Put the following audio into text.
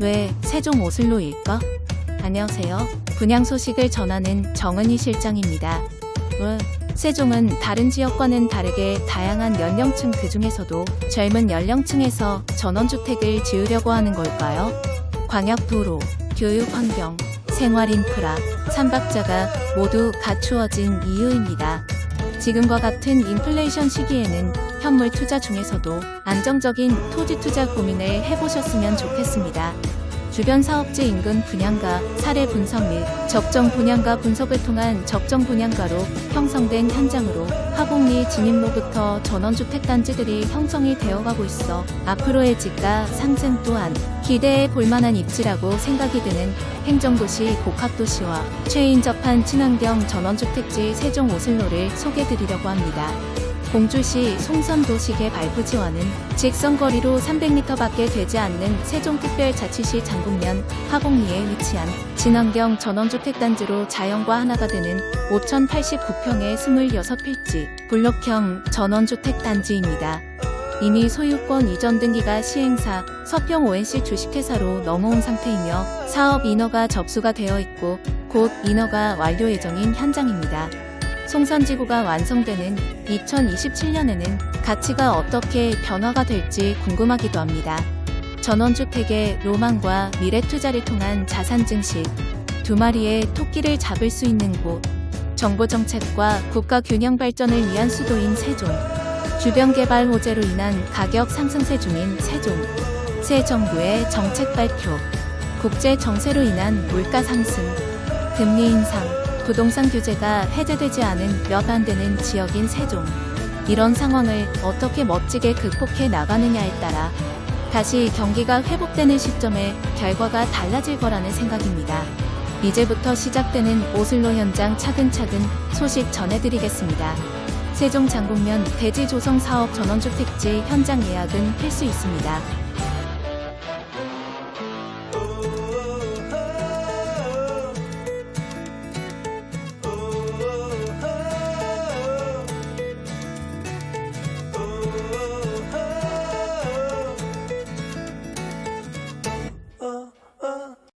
왜 세종 오슬로일까? 안녕하세요. 분양 소식을 전하는 정은희 실장입니다. 왜 세종은 다른 지역과는 다르게 다양한 연령층 그 중에서도 젊은 연령층에서 전원주택을 지으려고 하는 걸까요? 광역도로, 교육환경, 생활인프라, 삼박자가 모두 갖추어진 이유입니다. 지금과 같은 인플레이션 시기에는 현물 투자 중에서도 안정적인 토지 투자 고민을 해보셨으면 좋겠습니다. 주변 사업지 인근 분양가, 사례 분석 및 적정 분양가 분석을 통한 적정 분양가로 형성된 현장으로 화곡리 진입로부터 전원주택 단지들이 형성이 되어가고 있어 앞으로의 집가 상승 또한 기대해 볼만한 입지라고 생각이 드는 행정도시 복합도시와 최인접한 친환경 전원주택지 세종 오슬로를 소개드리려고 합니다. 공주시 송선도시 개발부지와는 직선거리로 300m밖에 되지 않는 세종특별자치시 장곡면 화곡리에 위치한 친환경 전원주택단지로 자연과 하나가 되는 5,089평의 26필지 블록형 전원주택단지입니다. 이미 소유권 이전 등기가 시행사 서평 ONC 주식회사로 넘어온 상태이며 사업 인허가 접수가 되어 있고 곧 인허가 완료 예정인 현장입니다. 송선지구가 완성되는 2027년에는 가치가 어떻게 변화가 될지 궁금하기도 합니다. 전원주택의 로망과 미래 투자를 통한 자산 증식, 두 마리의 토끼를 잡을 수 있는 곳, 정보 정책과 국가 균형 발전을 위한 수도인 세종, 주변 개발 호재로 인한 가격 상승세 중인 세종, 새 정부의 정책 발표, 국제 정세로 인한 물가 상승, 금리 인상, 부동산 규제가 해제되지 않은 몇 안 되는 지역인 세종. 이런 상황을 어떻게 멋지게 극복해 나가느냐에 따라 다시 경기가 회복되는 시점에 결과가 달라질 거라는 생각입니다. 이제부터 시작되는 오슬로 현장 차근차근 소식 전해드리겠습니다. 세종 장곡면 대지 조성 사업 전원주택지 현장 예약은 필수 있습니다.